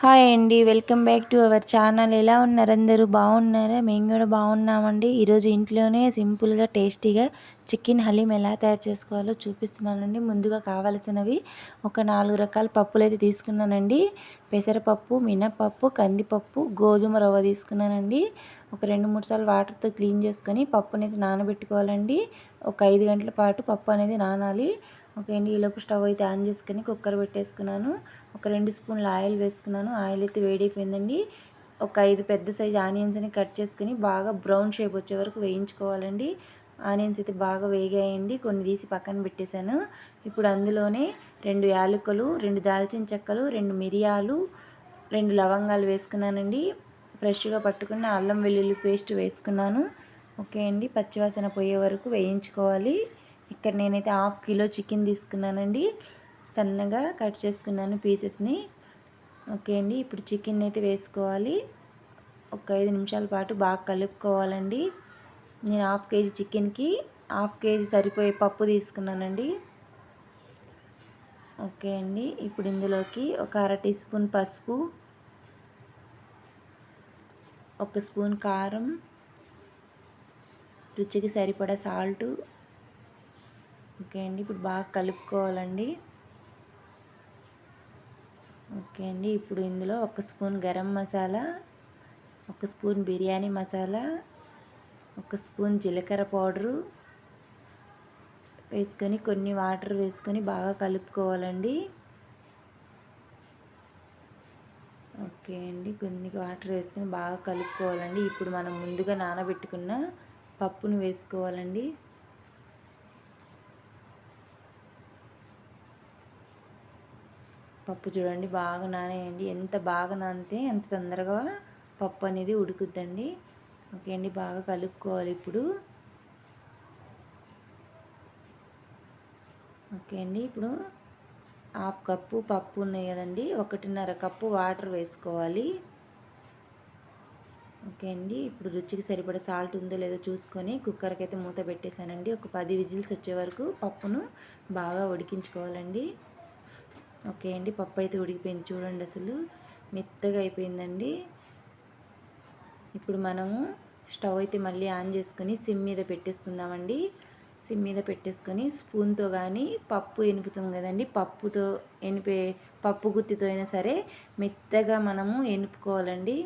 Hi అండి welcome back to our channel. ఎలా ఉన్నారు అందరూ? బాగున్నారా? మేము కూడా బాగున్నామండి. ఈరోజు ఇంట్లోనే సింపుల్గా టేస్టీగా చికెన్ హలీం ఎలా తయారు చేసుకోవాలో చూపిస్తున్నానండి. ముందుగా కావలసినవి ఒక నాలుగు రకాల పప్పులు అయితే తీసుకున్నానండి. పెసరపప్పు మినపప్పు కందిపప్పు గోధుమ రవ్వ తీసుకున్నానండి. ఒక రెండు మూడు సార్లు వాటర్తో క్లీన్ చేసుకొని పప్పు అనేది నానబెట్టుకోవాలండి. ఒక ఐదు గంటల పాటు పప్పు అనేది నానాలి. ఓకే అండి ఈలోపు స్టవ్ అయితే ఆన్ చేసుకుని కుక్కర్ పెట్టేసుకున్నాను. ఒక రెండు స్పూన్ల ఆయిల్ వేసుకున్నాను. ఆయిల్ అయితే వేడైపోయిందండి. ఒక ఐదు పెద్ద సైజు ఆనియన్స్ని కట్ చేసుకుని బాగా బ్రౌన్ షేప్ వచ్చే వరకు వేయించుకోవాలండి. ఆనియన్స్ అయితే బాగా వేగాయండి. కొన్ని తీసి పక్కన పెట్టేశాను. ఇప్పుడు అందులోనే రెండు యాలకులు రెండు దాల్చిన చెక్కలు రెండు మిరియాలు రెండు లవంగాలు వేసుకున్నానండి. ఫ్రెష్గా పట్టుకున్న అల్లం వెల్లుల్లి పేస్ట్ వేసుకున్నాను. ఓకే అండి పచ్చివాసన పోయే వరకు వేయించుకోవాలి. ఇక్కడ నేనైతే హాఫ్ కిలో చికెన్ తీసుకున్నానండి. సన్నగా కట్ చేసుకున్నాను పీసెస్ని. ఓకే అండి ఇప్పుడు చికెన్ అయితే వేసుకోవాలి. ఒక ఐదు నిమిషాల పాటు బాగా కలుపుకోవాలండి. నేను హాఫ్ కేజీ చికెన్కి హాఫ్ కేజీ సరిపోయే పప్పు తీసుకున్నానండి. ఓకే అండి ఇప్పుడు ఇందులోకి ఒక అర టీ స్పూన్ పసుపు ఒక స్పూన్ కారం రుచికి సరిపడా సాల్టు ఓకే అండి ఇప్పుడు బాగా కలుపుకోవాలండి. ఓకే అండి ఇప్పుడు ఇందులో ఒక స్పూన్ గరం మసాలా ఒక స్పూన్ బిర్యానీ మసాలా ఒక స్పూన్ జీలకర్ర పౌడరు వేసుకొని కొన్ని వాటర్ వేసుకొని బాగా కలుపుకోవాలండి. ఓకే అండి కొన్ని వాటర్ వేసుకొని బాగా కలుపుకోవాలండి. ఇప్పుడు మనం ముందుగా నానబెట్టుకున్న పప్పును వేసుకోవాలండి. పప్పు చూడండి బాగా నానేయండి. ఎంత బాగా నానితే అంత తొందరగా పప్పు అనేది ఉడుకుద్దండి. ఓకే అండి బాగా కలుపుకోవాలి ఇప్పుడు. ఓకే అండి ఇప్పుడు హాఫ్ కప్పు పప్పు ఉన్నాయి కదండి ఒకటిన్నర కప్పు వాటర్ వేసుకోవాలి. ఓకే అండి ఇప్పుడు రుచికి సరిపడే సాల్ట్ ఉందో లేదో చూసుకొని కుక్కర్కి అయితే మూత పెట్టేశానండి. ఒక పది విజిల్స్ వచ్చే వరకు పప్పును బాగా ఉడికించుకోవాలండి. ఓకే అండి. పప్పు అయితే ఉడికిపోయింది చూడండి అసలు. మెత్తగా అయిపోయిందండి. ఇప్పుడు మనము స్టవ్ అయితే మళ్ళీ ఆన్ చేసుకొని సిమ్ మీద పెట్టేసుకుందామండి. సిమ్ మీద పెట్టేసుకొని స్పూన్తో కానీ పప్పు ఎనుకుతాం కదండి. పప్పుతో ఎనిపే పప్పు గుత్తితో అయినా సరే మెత్తగా మనము ఎనుపుకోవాలండి.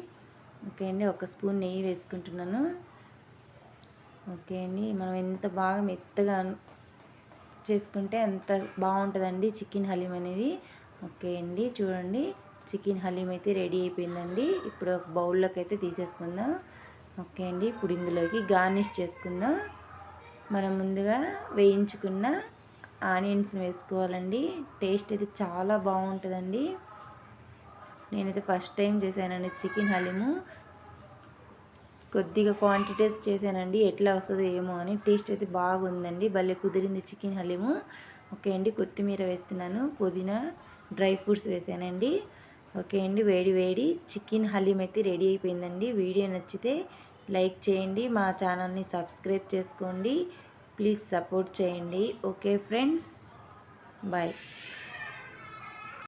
ఓకే అండి. ఒక స్పూన్ నెయ్యి వేసుకుంటున్నాను. ఓకే అండి. మనం ఎంత బాగా మెత్తగా చేసుకుంటే అంత బాగుంటుందండి చికెన్ హలీం అనేది. ఓకే అండి చూడండి. చికెన్ హలీం అయితే రెడీ అయిపోయిందండి. ఇప్పుడు ఒక బౌల్లోకి అయితే తీసేసుకుందాం. ఓకే అండి ఇప్పుడు ఇందులోకి గార్నిష్ చేసుకుందాం. మనం ముందుగా వేయించుకున్న ఆనియన్స్ వేసుకోవాలండి. టేస్ట్ అయితే చాలా బాగుంటుందండి. నేనైతే ఫస్ట్ టైం చేశానండి చికెన్ హలీము. కొద్దిగా క్వాంటిటీ చేశానండి. ఎట్లా వస్తుందో ఏమో అని. టేస్ట్ అయితే బాగుందండి. భలే కుదిరింది చికెన్ హలీము. ఓకే అండి. కొత్తిమీర వేస్తున్నాను. పుదీనా డ్రై ఫ్రూట్స్ వేసానండి. ఓకే అండి. వేడి వేడి చికెన్ హలీం అయితే రెడీ అయిపోయిందండి. వీడియో నచ్చితే లైక్ చేయండి. మా ఛానల్ని సబ్స్క్రైబ్ చేసుకోండి. ప్లీజ్ సపోర్ట్ చేయండి. Okay friends. బాయ్.